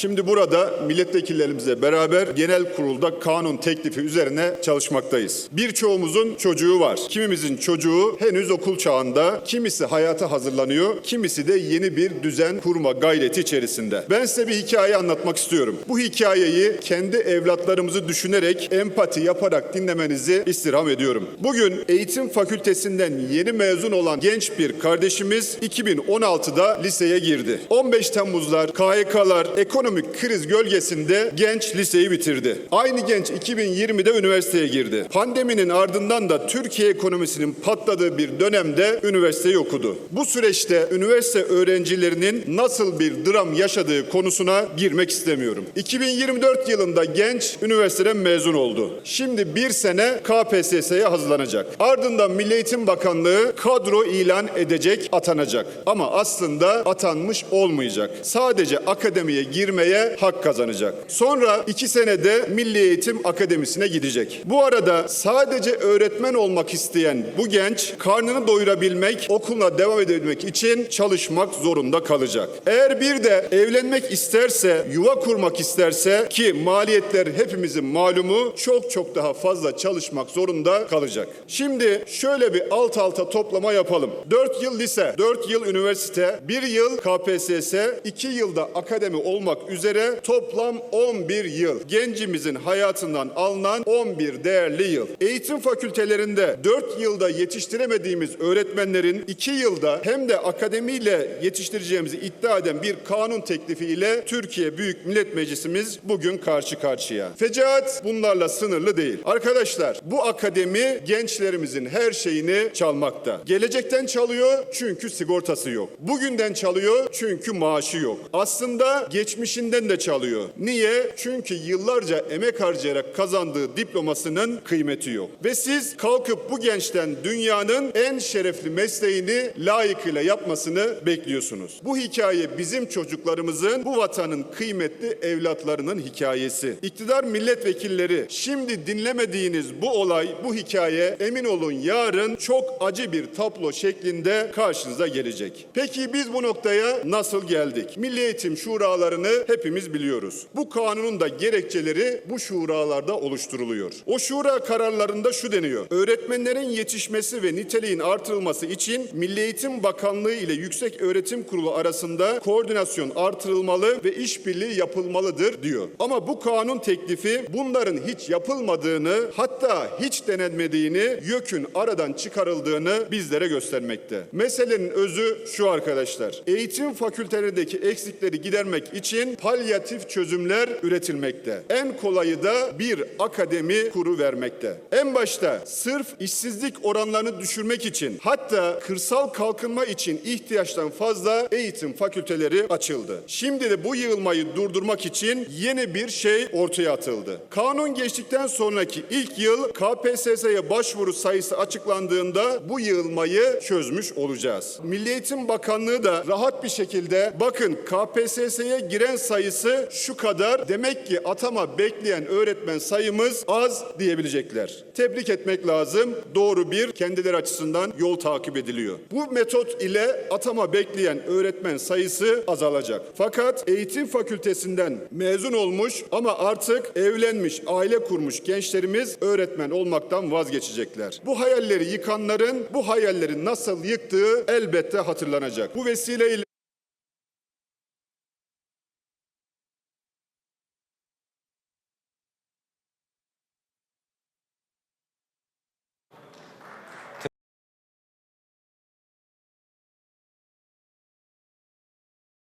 Şimdi burada milletvekillerimizle beraber genel kurulda kanun teklifi üzerine çalışmaktayız. Birçoğumuzun çocuğu var. Kimimizin çocuğu henüz okul çağında, kimisi hayata hazırlanıyor, kimisi de yeni bir düzen kurma gayreti içerisinde. Ben size bir hikaye anlatmak istiyorum. Bu hikayeyi kendi evlatlarımızı düşünerek, empati yaparak dinlemenizi istirham ediyorum. Bugün eğitim fakültesinden yeni mezun olan genç bir kardeşimiz 2016'da liseye girdi. 15 Temmuzlar, KHK'lar, ekonomik kriz gölgesinde genç liseyi bitirdi. Aynı genç 2020'de üniversiteye girdi. Pandeminin ardından da Türkiye ekonomisinin patladığı bir dönemde üniversiteyi okudu. Bu süreçte üniversite öğrencilerinin nasıl bir dram yaşadığı konusuna girmek istemiyorum. 2024 yılında genç üniversiteden mezun oldu. Şimdi bir sene KPSS'ye hazırlanacak. Ardından Milli Eğitim Bakanlığı kadro ilan edecek, atanacak. Ama aslında atanmış olmayacak. Sadece akademiye girmeye hak kazanacak. Sonra iki senede Milli Eğitim Akademisi'ne gidecek. Bu arada sadece öğretmen olmak isteyen bu genç karnını doyurabilmek, okuluna devam edebilmek için çalışmak zorunda kalacak. Eğer bir de evlenmek isterse, yuva kurmak isterse ki maliyetler hepimizin malumu çok çok daha fazla çalışmak zorunda kalacak. Şimdi şöyle bir alt alta toplama yapalım. 4 yıl lise, 4 yıl üniversite, 1 yıl KPSS, 2 yılda akademi olmak üzere toplam 11 yıl. Gencimizin hayatından alınan 11 değerli yıl. Eğitim fakültelerinde 4 yılda yetiştiremediğimiz öğretmenlerin 2 yılda hem de akademiyle yetiştireceğimizi iddia eden bir kanun teklifiyle Türkiye Büyük Millet Meclisimiz bugün karşı karşıya. Fecaat bunlarla sınırlı değil. Arkadaşlar bu akademi gençlerimizin her şeyini çalmakta. Gelecekten çalıyor çünkü sigortası yok. Bugünden çalıyor çünkü maaşı yok. Aslında geçmişinden de çalıyor. Niye? Çünkü yıllarca emek harcayarak kazandığı diplomasının kıymeti yok. Ve siz kalkıp bu gençten dünyanın en şerefli mesleğini layıkıyla yapmasını bekliyorsunuz. Bu hikaye bizim çocuklarımızın, bu vatanın kıymetli evlatlarının hikayesi. İktidar milletvekilleri şimdi dinlemediğiniz bu olay, bu hikaye emin olun yarın çok acı bir tablo şeklinde karşınıza gelecek. Peki biz bu noktaya nasıl geldik? Milli Eğitim şuralarını hepimiz biliyoruz. Bu kanunun da gerekçeleri bu şuralarda oluşturuluyor. O şura kararlarında şu deniyor. Öğretmenlerin yetişmesi ve niteliğin artırılması için Milli Eğitim Bakanlığı ile Yüksek Öğretim Kurulu arasında koordinasyon artırılmalı ve işbirliği yapılmalıdır diyor. Ama bu kanun teklifi bunların hiç yapılmadığını hatta hiç denenmediğini YÖK'ün aradan çıkarıldığını bizlere göstermekte. Meselenin özü şu arkadaşlar. Eğitim fakültelerindeki eksikleri gidermek için palyatif çözümler üretilmekte. En kolayı da bir akademi kuru vermekte. En başta sırf işsizlik oranlarını düşürmek için hatta kırsal kalkınma için ihtiyaçtan fazla eğitim fakülteleri açıldı. Şimdi de bu yığılmayı durdurmak için yeni bir şey ortaya atıldı. Kanun geçtikten sonraki ilk yıl KPSS'ye başvuru sayısı açıklandığında bu yığılmayı çözmüş olacağız. Milli Eğitim Bakanlığı da rahat bir şekilde bakın KPSS'ye giren sayısı şu kadar demek ki atama bekleyen öğretmen sayımız az diyebilecekler. Tebrik etmek lazım. Doğru bir kendileri açısından yol takip ediliyor. Bu metot ile atama bekleyen öğretmen sayısı azalacak. Fakat eğitim fakültesinden mezun olmuş ama artık evlenmiş, aile kurmuş gençlerimiz öğretmen olmaktan vazgeçecekler. Bu hayalleri yıkanların bu hayalleri nasıl yıktığı elbette hatırlanacak. Bu vesileyle